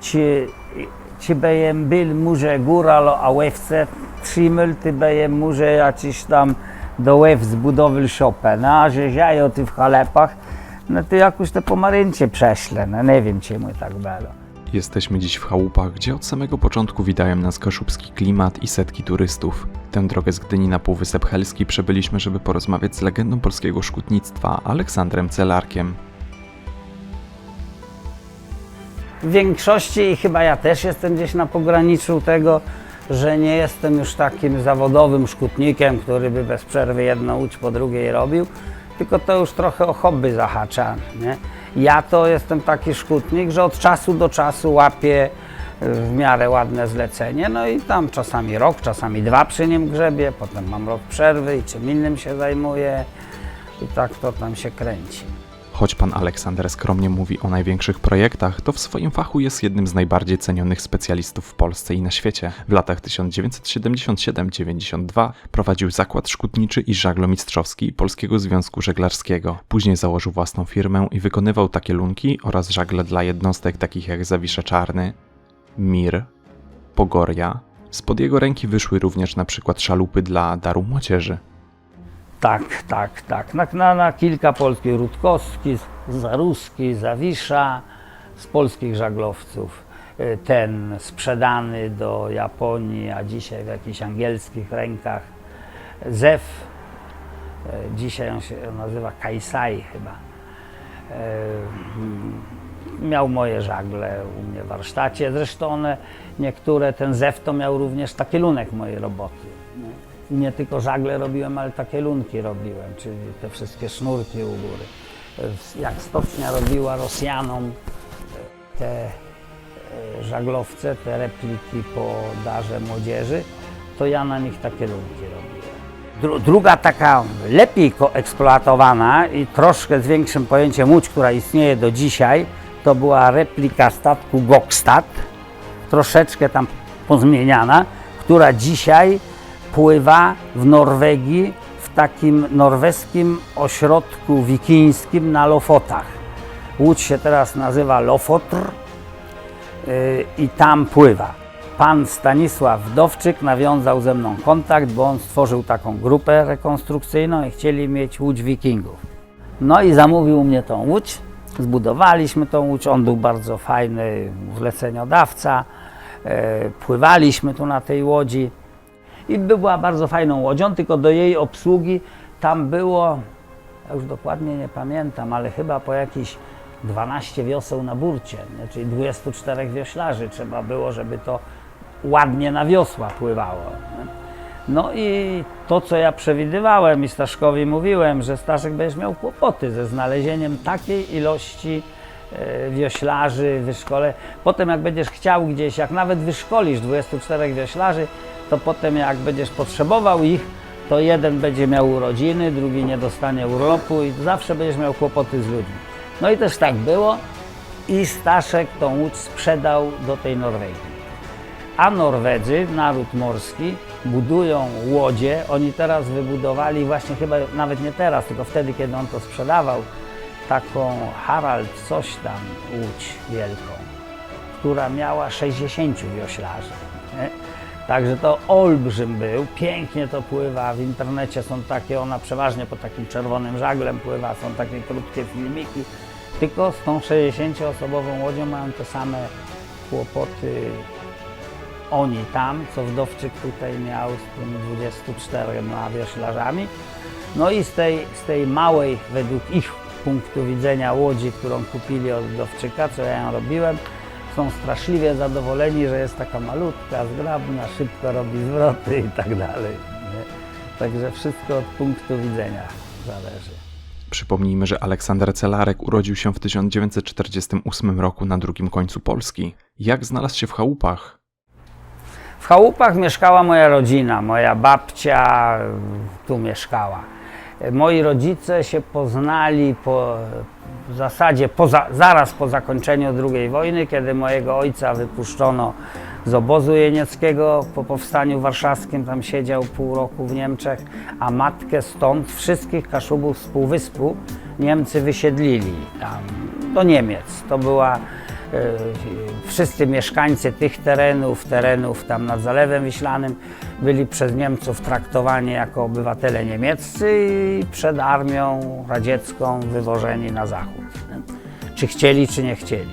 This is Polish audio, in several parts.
ci byłem był może góral a łewce trzymał, ty byłem może jakiś tam do łew zbudował szopę, no, a że zjają ty w chalepach, no to jakoś te pomaryncie prześlę, no nie wiem czemu tak było. Jesteśmy dziś w chałupach, gdzie od samego początku witają nas kaszubski klimat i setki turystów. Tę drogę z Gdyni na Półwysep Helski przebyliśmy, żeby porozmawiać z legendą polskiego szkutnictwa, Aleksandrem Celarkiem. W większości i chyba ja też jestem gdzieś na pograniczu tego, że nie jestem już takim zawodowym szkutnikiem, który by bez przerwy jedną łódź po drugiej robił, tylko to już trochę o hobby zahacza. Nie? Ja to jestem taki szkutnik, że od czasu do czasu łapię y, w miarę ładne zlecenie, no i tam czasami rok, czasami dwa przy nim grzebię, potem mam rok przerwy i czym innym się zajmuję i tak to tam się kręci. Choć pan Aleksander skromnie mówi o największych projektach, to w swoim fachu jest jednym z najbardziej cenionych specjalistów w Polsce i na świecie. W latach 1977-92 prowadził zakład szkutniczy i żaglomistrzowski Polskiego Związku Żeglarskiego. Później założył własną firmę i wykonywał takie lunki oraz żagle dla jednostek takich jak Zawisza Czarny, Mir, Pogoria. Spod jego ręki wyszły również na przykład szalupy dla daru młodzieży. Tak, tak, tak. Na, na, na kilka polskich Rutkowski, Zaruski, Zawisza, z polskich żaglowców. Y, Ten sprzedany do Japonii, a dzisiaj w jakichś angielskich rękach. Zew, y, dzisiaj on się nazywa Kaisai chyba. Y, Miał moje żagle u mnie w warsztacie. Zresztą one, niektóre, ten zew to miał również taki lunek mojej roboty. Nie? Tylko żagle robiłem, ale takie lunki robiłem, czyli te wszystkie sznurki u góry. E, Jak stocznia robiła Rosjanom e, te e, żaglowce, te repliki po darze młodzieży, to ja na nich takie lunki robiłem. Dru- Druga taka lepiej eksploatowana i troszkę z większym pojęciem łódź, która istnieje do dzisiaj, to była replika statku Gokstad, troszeczkę tam pozmieniana, która dzisiaj pływa w Norwegii w takim norweskim ośrodku wikińskim na Lofotach. Łódź się teraz nazywa Lofotr yy, i tam pływa. Pan Stanisław Dowczyk nawiązał ze mną kontakt, bo on stworzył taką grupę rekonstrukcyjną i chcieli mieć łódź wikingów. No i zamówił mnie tą łódź, zbudowaliśmy tą łódź, on był bardzo fajny zleceniodawca, e, pływaliśmy tu na tej łodzi i była bardzo fajną łodzią, tylko do jej obsługi tam było, ja już dokładnie nie pamiętam, ale chyba po jakieś 12 wioseł na burcie, czyli 24 wioślarzy trzeba było, żeby to ładnie na wiosła pływało. No i to, co ja przewidywałem i Staszkowi mówiłem, że Staszek będziesz miał kłopoty ze znalezieniem takiej ilości e, wioślarzy, wyszkole. Potem jak będziesz chciał gdzieś, jak nawet wyszkolisz 24 wioślarzy, to potem jak będziesz potrzebował ich, to jeden będzie miał urodziny, drugi nie dostanie urlopu i zawsze będziesz miał kłopoty z ludźmi. No i też tak było i Staszek tą łódź sprzedał do tej Norwegii. A Norwedzy, naród morski, budują łodzie. Oni teraz wybudowali, właśnie chyba nawet nie teraz, tylko wtedy, kiedy on to sprzedawał, taką Harald coś tam łódź wielką, która miała 60 wioślarzy. Nie? Także to olbrzym był, pięknie to pływa, w internecie są takie, ona przeważnie pod takim czerwonym żaglem pływa, są takie krótkie filmiki, tylko z tą 60-osobową łodzią mają te same kłopoty oni tam, co Wdowczyk tutaj miał z tymi 24 wioślarzami. No i z tej, z tej małej, według ich punktu widzenia, łodzi, którą kupili od Wdowczyka, co ja ją robiłem, są straszliwie zadowoleni, że jest taka malutka, zgrabna, szybko robi zwroty i tak dalej. Nie? Także wszystko od punktu widzenia zależy. Przypomnijmy, że Aleksander Celarek urodził się w 1948 roku na drugim końcu Polski. Jak znalazł się w chałupach? W chałupach mieszkała moja rodzina, moja babcia tu mieszkała. Moi rodzice się poznali po, w zasadzie poza, zaraz po zakończeniu II wojny, kiedy mojego ojca wypuszczono z obozu jenieckiego po powstaniu warszawskim, tam siedział pół roku w Niemczech, a matkę stąd, wszystkich Kaszubów z Półwyspu, Niemcy wysiedlili tam do Niemiec. To była wszyscy mieszkańcy tych terenów, terenów tam nad Zalewem Wiślanym byli przez Niemców traktowani jako obywatele niemieccy i przed armią radziecką wywożeni na zachód. Czy chcieli, czy nie chcieli.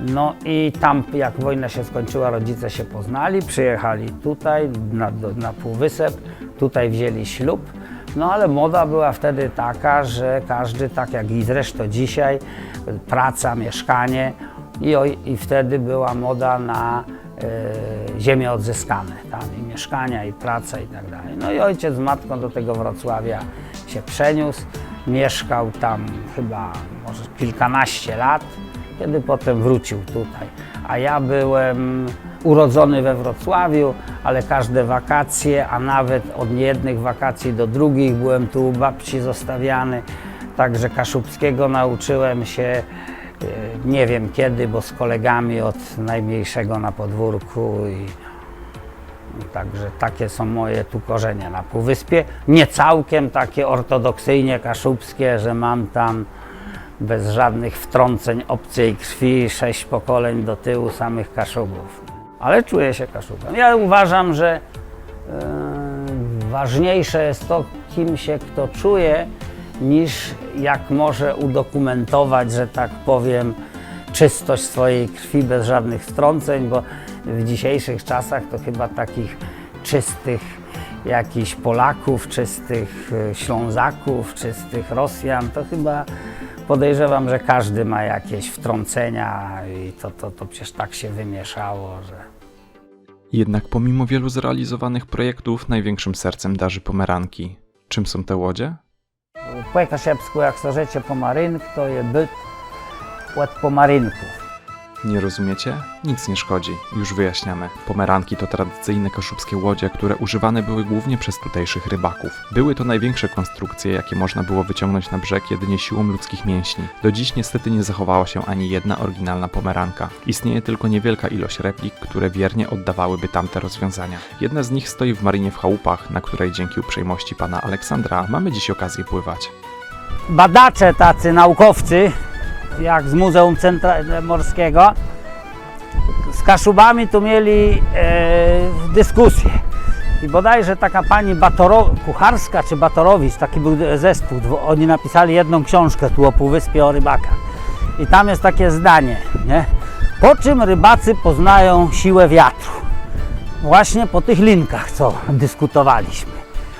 No i tam, jak wojna się skończyła, rodzice się poznali, przyjechali tutaj na, na Półwysep, tutaj wzięli ślub. No ale moda była wtedy taka, że każdy, tak jak i zresztą dzisiaj, praca, mieszkanie i, i wtedy była moda na e, ziemię odzyskane, tam i mieszkania, i praca i tak dalej. No i ojciec z matką do tego Wrocławia się przeniósł, mieszkał tam chyba może kilkanaście lat, kiedy potem wrócił tutaj. A ja byłem urodzony we Wrocławiu, ale każde wakacje, a nawet od jednych wakacji do drugich byłem tu u babci zostawiany. Także kaszubskiego nauczyłem się nie wiem kiedy, bo z kolegami od najmniejszego na podwórku i Także takie są moje tu korzenie na Półwyspie. Nie całkiem takie ortodoksyjnie kaszubskie, że mam tam bez żadnych wtrąceń obcej krwi sześć pokoleń do tyłu samych kaszubów. Ale czuję się kaszubem. Ja uważam, że e, ważniejsze jest to, kim się kto czuje, niż jak może udokumentować, że tak powiem, czystość swojej krwi bez żadnych wtrąceń, bo w dzisiejszych czasach to chyba takich czystych jakichś Polaków, czystych e, Ślązaków, czystych Rosjan, to chyba podejrzewam, że każdy ma jakieś wtrącenia i to, to, to przecież tak się wymieszało, że... Jednak pomimo wielu zrealizowanych projektów, największym sercem darzy Pomeranki. Czym są te łodzie? Po kaszepsku, jak slożecie pomarynk, to je byt od pomarynków. Nie rozumiecie? Nic nie szkodzi, już wyjaśniamy. Pomeranki to tradycyjne kaszubskie łodzie, które używane były głównie przez tutejszych rybaków. Były to największe konstrukcje, jakie można było wyciągnąć na brzeg jedynie siłą ludzkich mięśni. Do dziś niestety nie zachowała się ani jedna oryginalna pomeranka. Istnieje tylko niewielka ilość replik, które wiernie oddawałyby tamte rozwiązania. Jedna z nich stoi w marynie w chałupach, na której dzięki uprzejmości pana Aleksandra mamy dziś okazję pływać. badacze tacy, naukowcy, jak z Muzeum Centra Morskiego, z Kaszubami tu mieli e, dyskusję. I bodajże taka pani Batoro, Kucharska czy Batorowicz, taki był zespół, oni napisali jedną książkę tu o Półwyspie o rybakach. I tam jest takie zdanie, nie? Po czym rybacy poznają siłę wiatru? Właśnie po tych linkach, co dyskutowaliśmy.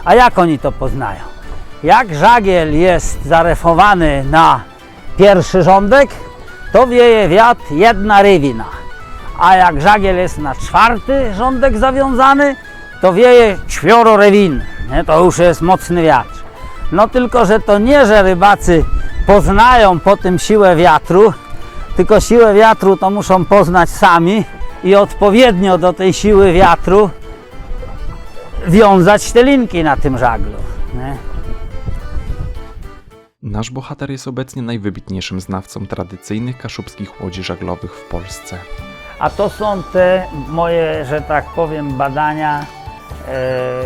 A jak oni to poznają? Jak żagiel jest zarefowany na pierwszy rządek, to wieje wiatr jedna rywina. A jak żagiel jest na czwarty rządek zawiązany, to wieje ćwioro rewin. Nie? To już jest mocny wiatr. No tylko, że to nie, że rybacy poznają po tym siłę wiatru, tylko siłę wiatru to muszą poznać sami i odpowiednio do tej siły wiatru wiązać te linki na tym żaglu. Nie? Nasz bohater jest obecnie najwybitniejszym znawcą tradycyjnych kaszubskich łodzi żaglowych w Polsce. A to są te moje, że tak powiem, badania e,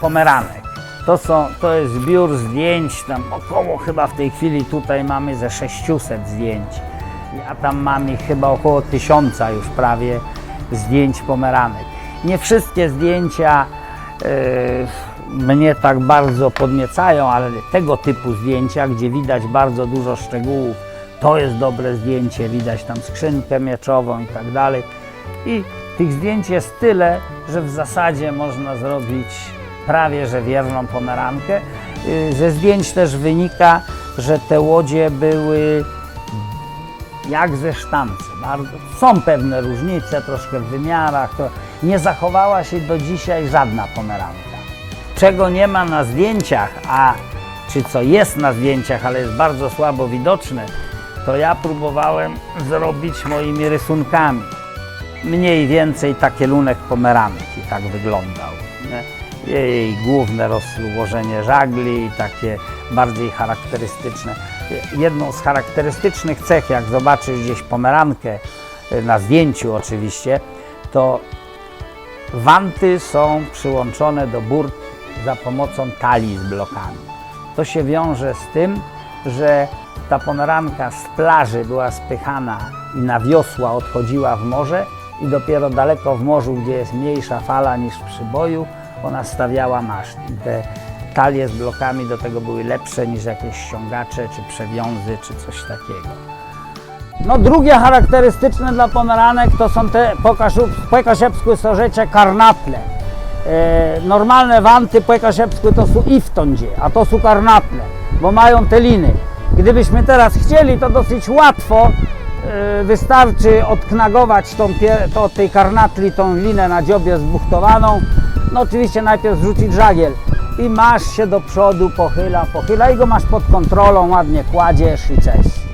pomeranek. To, są, to jest zbiór zdjęć, tam około chyba w tej chwili tutaj mamy ze 600 zdjęć. Ja tam mam ich chyba około tysiąca już prawie zdjęć pomeranek. Nie wszystkie zdjęcia mnie tak bardzo podniecają, ale tego typu zdjęcia, gdzie widać bardzo dużo szczegółów, to jest dobre zdjęcie, widać tam skrzynkę mieczową i tak dalej. I tych zdjęć jest tyle, że w zasadzie można zrobić prawie że wierną pomerankę. Y, Ze zdjęć też wynika, że te łodzie były jak ze sztamce. Bardzo, są pewne różnice troszkę w wymiarach. To nie zachowała się do dzisiaj żadna pomeranka. Czego nie ma na zdjęciach, a czy co jest na zdjęciach, ale jest bardzo słabo widoczne, to ja próbowałem zrobić moimi rysunkami. Mniej więcej takielunek pomeranki tak wyglądał. Jej główne rozłożenie żagli, takie bardziej charakterystyczne. Jedną z charakterystycznych cech, jak zobaczysz gdzieś pomerankę, na zdjęciu oczywiście, to wanty są przyłączone do burt za pomocą talii z blokami. To się wiąże z tym, że ta pomeranka z plaży była spychana i na wiosła odchodziła w morze i dopiero daleko w morzu, gdzie jest mniejsza fala niż w przyboju, ona stawiała maszt. I te talie z blokami do tego były lepsze niż jakieś ściągacze, czy przewiązy, czy coś takiego. No drugie charakterystyczne dla pomeranek to są te płekosiepskie sorzecie karnatle. E, normalne wanty płekosiepskie to są iftondzie, a to są karnatle, bo mają te liny. Gdybyśmy teraz chcieli, to dosyć łatwo e, wystarczy odknagować tą, to, tej karnatli tą linę na dziobie zbuchtowaną. No oczywiście najpierw zrzucić żagiel i masz się do przodu, pochyla, pochyla i go masz pod kontrolą, ładnie kładziesz i cześć.